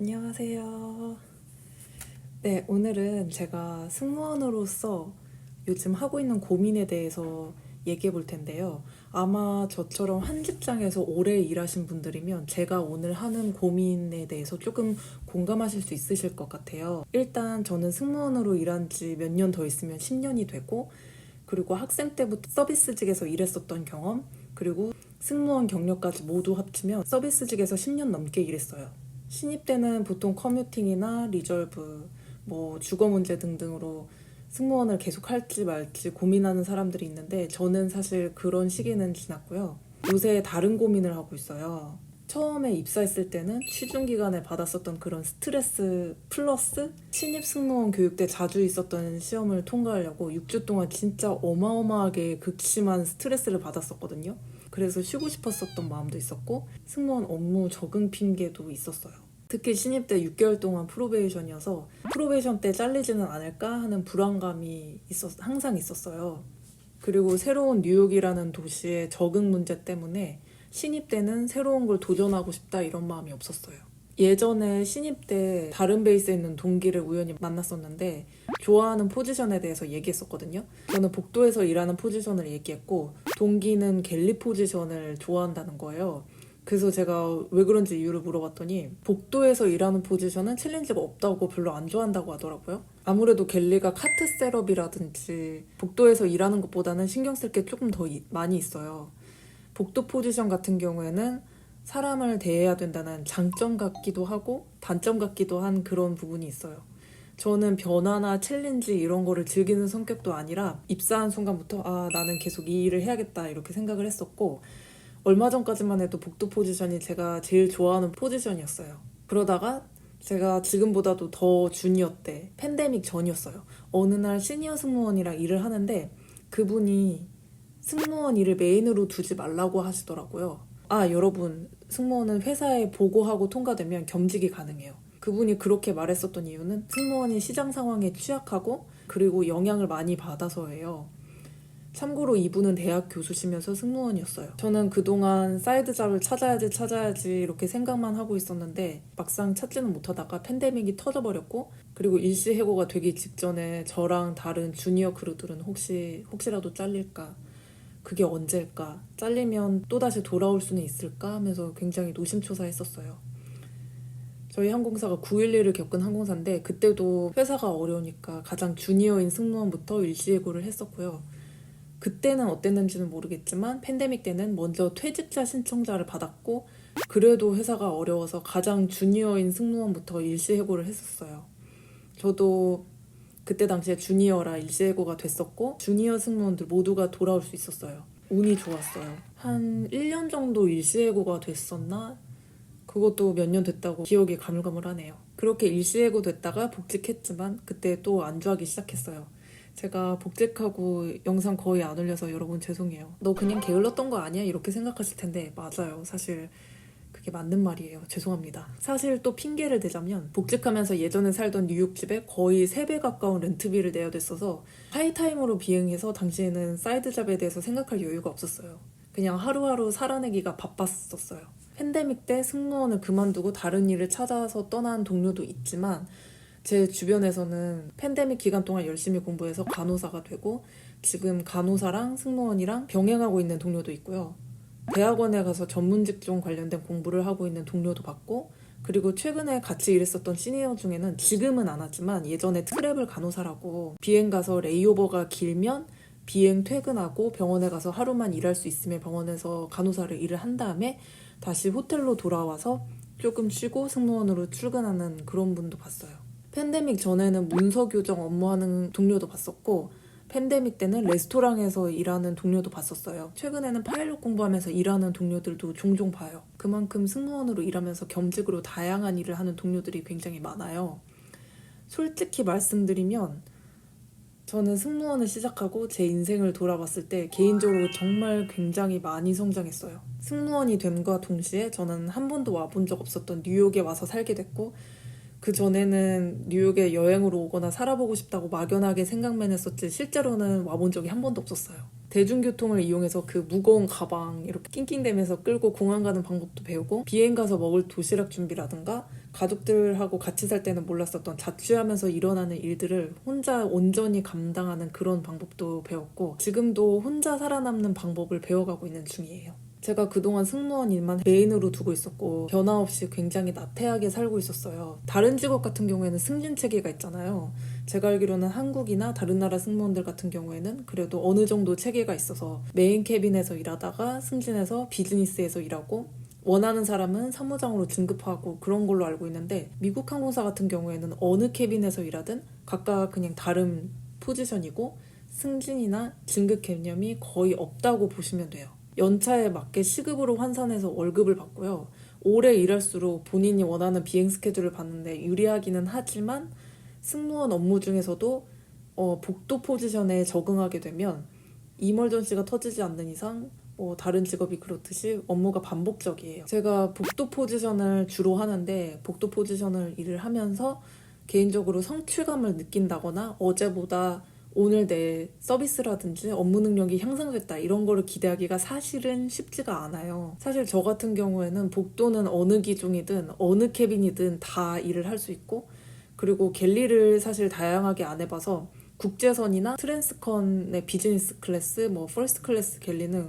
안녕하세요. 네, 오늘은 제가 승무원으로서 요즘 하고 있는 고민에 대해서 얘기해 볼 텐데요. 아마 저처럼 한 직장에서 오래 일하신 분들이면 제가 오늘 하는 고민에 대해서 조금 공감하실 수 있으실 것 같아요. 일단 저는 승무원으로 일한 지 몇 년 더 있으면 10년이 되고, 그리고 학생 때부터 서비스직에서 일했었던 경험, 그리고 승무원 경력까지 모두 합치면 서비스직에서 10년 넘게 일했어요. 신입 때는 보통 커뮤팅이나 리졸브, 뭐 주거 문제 등등으로 승무원을 계속 할지 말지 고민하는 사람들이 있는데 저는 사실 그런 시기는 지났고요. 요새 다른 고민을 하고 있어요. 처음에 입사했을 때는 시중 기간에 받았었던 그런 스트레스 플러스 신입 승무원 교육 때 자주 있었던 시험을 통과하려고 6주 동안 진짜 어마어마하게 극심한 스트레스를 받았었거든요. 그래서 쉬고 싶었었던 마음도 있었고 승무원 업무 적응 핑계도 있었어요. 특히 신입 때 6개월 동안 프로베이션이어서 프로베이션 때 잘리지는 않을까 하는 불안감이 있었, 항상 있었어요. 그리고 새로운 뉴욕이라는 도시의 적응 문제 때문에 신입 때는 새로운 걸 도전하고 싶다 이런 마음이 없었어요. 예전에 신입 때 다른 베이스에 있는 동기를 우연히 만났었는데 좋아하는 포지션에 대해서 얘기했었거든요. 저는 복도에서 일하는 포지션을 얘기했고 동기는 갤리 포지션을 좋아한다는 거예요. 그래서 제가 왜 그런지 이유를 물어봤더니 복도에서 일하는 포지션은 챌린지가 없다고 별로 안 좋아한다고 하더라고요. 아무래도 갤리가 카트 셋업이라든지 복도에서 일하는 것보다는 신경 쓸 게 조금 더 이- 많이 있어요. 복도 포지션 같은 경우에는 사람을 대해야 된다는 장점 같기도 하고 단점 같기도 한 그런 부분이 있어요. 저는 변화나 챌린지 이런 거를 즐기는 성격도 아니라 입사한 순간부터 아 나는 계속 이 일을 해야겠다 이렇게 생각을 했었고 얼마 전까지만 해도 복도 포지션이 제가 제일 좋아하는 포지션이었어요. 그러다가 제가 지금보다도 더 주니어 때 팬데믹 전이었어요. 어느 날 시니어 승무원이랑 일을 하는데 그분이 승무원 일을 메인으로 두지 말라고 하시더라고요. 아, 여러분, 승무원은 회사에 보고하고 통과되면 겸직이 가능해요. 그분이 그렇게 말했었던 이유는 승무원이 시장 상황에 취약하고 그리고 영향을 많이 받아서예요. 참고로 이분은 대학 교수시면서 승무원이었어요. 저는 그동안 사이드 잡을 찾아야지 찾아야지 이렇게 생각만 하고 있었는데 막상 찾지는 못하다가 팬데믹이 터져버렸고 그리고 일시 해고가 되기 직전에 저랑 다른 주니어 크루들은 혹시 혹시라도 잘릴까 그게 언제일까 잘리면 또다시 돌아올 수는 있을까 하면서 굉장히 노심초사했었어요. 저희 항공사가 9.11을 겪은 항공사인데 그때도 회사가 어려우니까 가장 주니어인 승무원부터 일시해고를 했었고요. 그때는 어땠는지는 모르겠지만 팬데믹 때는 먼저 퇴직자 신청자를 받았고 그래도 회사가 어려워서 가장 주니어인 승무원부터 일시해고를 했었어요. 저도 그때 당시에 주니어라 일시해고가 됐었고 주니어 승무원들 모두가 돌아올 수 있었어요. 운이 좋았어요. 한 1년 정도 일시해고가 됐었나? 그것도 몇 년 됐다고 기억이 가물가물하네요. 그렇게 일시해고 됐다가 복직했지만 그때 또 안주하기 시작했어요. 제가 복직하고 영상 거의 안 올려서 여러분 죄송해요. 너 그냥 게을렀던 거 아니야? 이렇게 생각하실 텐데 맞아요. 사실 그게 맞는 말이에요. 죄송합니다. 사실 또 핑계를 대자면 복직하면서 예전에 살던 뉴욕집에 거의 3배 가까운 렌트비를 내야 됐어서 하이타임으로 비행해서 당시에는 사이드 잡에 대해서 생각할 여유가 없었어요. 그냥 하루하루 살아내기가 바빴었어요. 팬데믹 때 승무원을 그만두고 다른 일을 찾아서 떠난 동료도 있지만 제 주변에서는 팬데믹 기간 동안 열심히 공부해서 간호사가 되고 지금 간호사랑 승무원이랑 병행하고 있는 동료도 있고요. 대학원에 가서 전문 직종 관련된 공부를 하고 있는 동료도 봤고 그리고 최근에 같이 일했었던 시니어 중에는 지금은 안 하지만 예전에 트래블 간호사라고 비행 가서 레이오버가 길면 비행 퇴근하고 병원에 가서 하루만 일할 수 있으면 병원에서 간호사를 일을 한 다음에 다시 호텔로 돌아와서 조금 쉬고 승무원으로 출근하는 그런 분도 봤어요. 팬데믹 전에는 문서 교정 업무하는 동료도 봤었고 팬데믹 때는 레스토랑에서 일하는 동료도 봤었어요. 최근에는 파일럿 공부하면서 일하는 동료들도 종종 봐요. 그만큼 승무원으로 일하면서 겸직으로 다양한 일을 하는 동료들이 굉장히 많아요. 솔직히 말씀드리면 저는 승무원을 시작하고 제 인생을 돌아봤을 때 개인적으로 정말 굉장히 많이 성장했어요. 승무원이 됨과 동시에 저는 한 번도 와본 적 없었던 뉴욕에 와서 살게 됐고 그 전에는 뉴욕에 여행으로 오거나 살아보고 싶다고 막연하게 생각만 했었지 실제로는 와본 적이 한 번도 없었어요. 대중교통을 이용해서 그 무거운 가방 이렇게 낑낑대면서 끌고 공항 가는 방법도 배우고 비행 가서 먹을 도시락 준비라든가 가족들하고 같이 살 때는 몰랐었던 자취하면서 일어나는 일들을 혼자 온전히 감당하는 그런 방법도 배웠고 지금도 혼자 살아남는 방법을 배워가고 있는 중이에요. 제가 그동안 승무원 일만 메인으로 두고 있었고 변화 없이 굉장히 나태하게 살고 있었어요. 다른 직업 같은 경우에는 승진 체계가 있잖아요. 제가 알기로는 한국이나 다른 나라 승무원들 같은 경우에는 그래도 어느 정도 체계가 있어서 메인 캐빈에서 일하다가 승진해서 비즈니스에서 일하고 원하는 사람은 사무장으로 진급하고 그런 걸로 알고 있는데 미국 항공사 같은 경우에는 어느 캐빈에서 일하든 각각 그냥 다른 포지션이고 승진이나 진급 개념이 거의 없다고 보시면 돼요. 연차에 맞게 시급으로 환산해서 월급을 받고요. 오래 일할수록 본인이 원하는 비행 스케줄을 받는데 유리하기는 하지만 승무원 업무 중에서도 어, 복도 포지션에 적응하게 되면 이멀전시가 터지지 않는 이상 뭐 다른 직업이 그렇듯이 업무가 반복적이에요. 제가 복도 포지션을 주로 하는데 복도 포지션을 일을 하면서 개인적으로 성취감을 느낀다거나 어제보다 오늘 내 서비스라든지 업무 능력이 향상됐다 이런 거를 기대하기가 사실은 쉽지가 않아요. 사실 저 같은 경우에는 복도는 어느 기종이든 어느 캐빈이든 다 일을 할 수 있고 그리고 갤리를 사실 다양하게 안 해봐서 국제선이나 트랜스컨의 비즈니스 클래스, 뭐 퍼스트 클래스 갤리는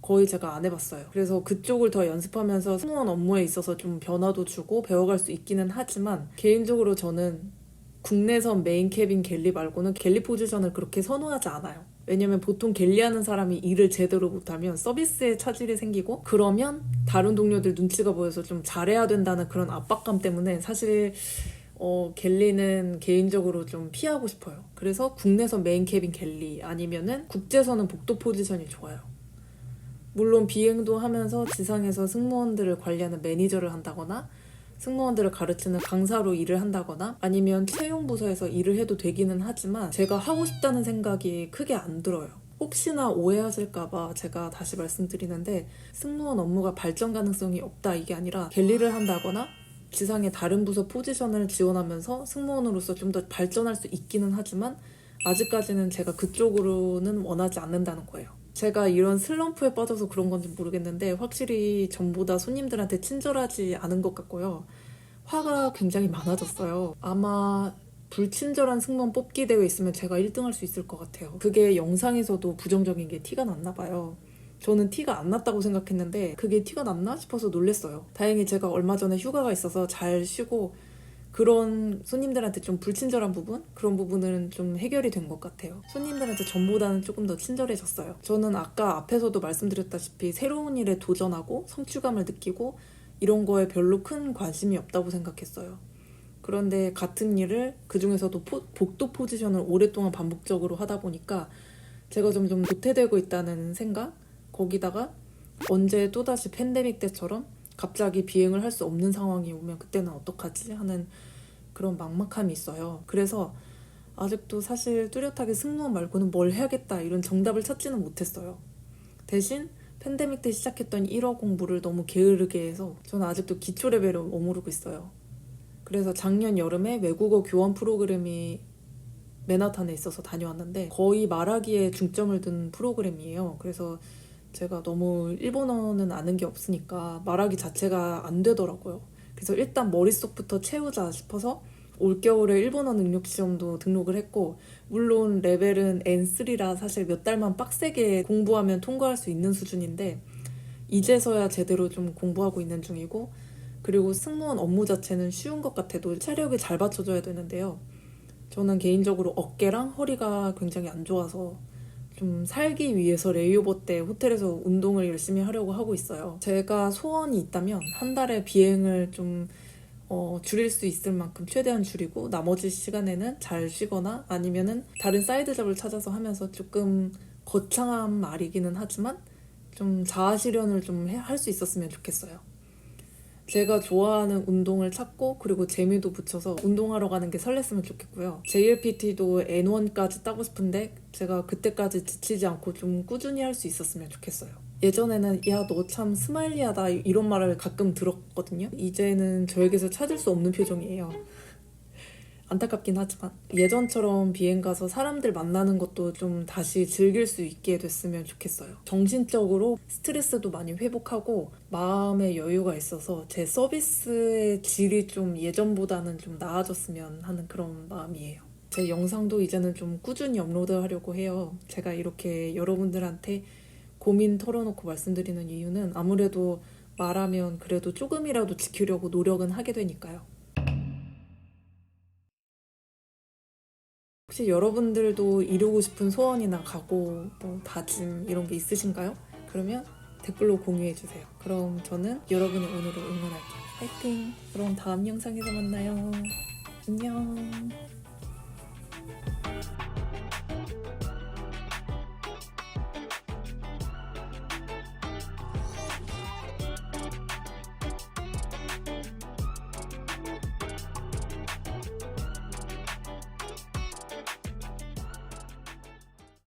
거의 제가 안 해봤어요. 그래서 그쪽을 더 연습하면서 승무원 업무에 있어서 좀 변화도 주고 배워갈 수 있기는 하지만 개인적으로 저는 국내선 메인 캐빈 갤리 말고는 갤리 포지션을 그렇게 선호하지 않아요. 왜냐면 보통 갤리하는 사람이 일을 제대로 못하면 서비스에 차질이 생기고 그러면 다른 동료들 눈치가 보여서 좀 잘해야 된다는 그런 압박감 때문에 사실 어, 갤리는 개인적으로 좀 피하고 싶어요. 그래서 국내선 메인 캐빈 갤리 아니면은 국제선은 복도 포지션이 좋아요. 물론 비행도 하면서 지상에서 승무원들을 관리하는 매니저를 한다거나 승무원들을 가르치는 강사로 일을 한다거나 아니면 채용 부서에서 일을 해도 되기는 하지만 제가 하고 싶다는 생각이 크게 안 들어요. 혹시나 오해하실까봐 제가 다시 말씀드리는데 승무원 업무가 발전 가능성이 없다 이게 아니라 갤리를 한다거나 지상의 다른 부서 포지션을 지원하면서 승무원으로서 좀 더 발전할 수 있기는 하지만 아직까지는 제가 그쪽으로는 원하지 않는다는 거예요. 제가 이런 슬럼프에 빠져서 그런 건지 모르겠는데 확실히 전보다 손님들한테 친절하지 않은 것 같고요. 화가 굉장히 많아졌어요. 아마 불친절한 승무원 뽑기 대회 있으면 제가 1등 할 수 있을 것 같아요. 그게 영상에서도 부정적인 게 티가 났나 봐요. 저는 티가 안 났다고 생각했는데 그게 티가 났나 싶어서 놀랬어요. 다행히 제가 얼마 전에 휴가가 있어서 잘 쉬고 그런 손님들한테 좀 불친절한 부분? 그런 부분은 좀 해결이 된 것 같아요. 손님들한테 전보다는 조금 더 친절해졌어요. 저는 아까 앞에서도 말씀드렸다시피 새로운 일에 도전하고 성취감을 느끼고 이런 거에 별로 큰 관심이 없다고 생각했어요. 그런데 같은 일을 그 중에서도 포- 복도 포지션을 오랫동안 반복적으로 하다 보니까 제가 점점 도태되고 있다는 생각? 거기다가 언제 또다시 팬데믹 때처럼 갑자기 비행을 할 수 없는 상황이 오면 그때는 어떡하지 하는 그런 막막함이 있어요. 그래서 아직도 사실 뚜렷하게 승무원 말고는 뭘 해야겠다 이런 정답을 찾지는 못했어요. 대신 팬데믹 때 시작했던 1어 공부를 너무 게으르게 해서 저는 아직도 기초 레벨에 머무르고 있어요. 그래서 작년 여름에 외국어 교환 프로그램이 맨하탄에 있어서 다녀왔는데 거의 말하기에 중점을 둔 프로그램이에요. 그래서 제가 너무 일본어는 아는 게 없으니까 말하기 자체가 안 되더라고요. 그래서 일단 머릿속부터 채우자 싶어서 올겨울에 일본어 능력 시험도 등록을 했고 물론 레벨은 N3라 사실 몇 달만 빡세게 공부하면 통과할 수 있는 수준인데 이제서야 제대로 좀 공부하고 있는 중이고 그리고 승무원 업무 자체는 쉬운 것 같아도 체력이 잘 받쳐줘야 되는데요. 저는 개인적으로 어깨랑 허리가 굉장히 안 좋아서 좀 살기 위해서 레이오버 때 호텔에서 운동을 열심히 하려고 하고 있어요. 제가 소원이 있다면 한 달에 비행을 좀 어, 줄일 수 있을 만큼 최대한 줄이고 나머지 시간에는 잘 쉬거나 아니면은 다른 사이드 잡을 찾아서 하면서 조금 거창한 말이기는 하지만 좀 자아 실현을 좀 할 수 있었으면 좋겠어요. 제가 좋아하는 운동을 찾고 그리고 재미도 붙여서 운동하러 가는 게 설렜으면 좋겠고요. JLPT도 N1까지 따고 싶은데 제가 그때까지 지치지 않고 좀 꾸준히 할 수 있었으면 좋겠어요. 예전에는 야 너 참 스마일리하다 이런 말을 가끔 들었거든요. 이제는 저에게서 찾을 수 없는 표정이에요. 안타깝긴 하지만 예전처럼 비행 가서 사람들 만나는 것도 좀 다시 즐길 수 있게 됐으면 좋겠어요. 정신적으로 스트레스도 많이 회복하고 마음의 여유가 있어서 제 서비스의 질이 좀 예전보다는 좀 나아졌으면 하는 그런 마음이에요. 제 영상도 이제는 좀 꾸준히 업로드하려고 해요. 제가 이렇게 여러분들한테 고민 털어놓고 말씀드리는 이유는 아무래도 말하면 그래도 조금이라도 지키려고 노력은 하게 되니까요. 혹시 여러분들도 이루고 싶은 소원이나 각오, 뭐 다짐 이런 게 있으신가요? 그러면 댓글로 공유해 주세요. 그럼 저는 여러분의 오늘을 응원할게요. 파이팅! 그럼 다음 영상에서 만나요.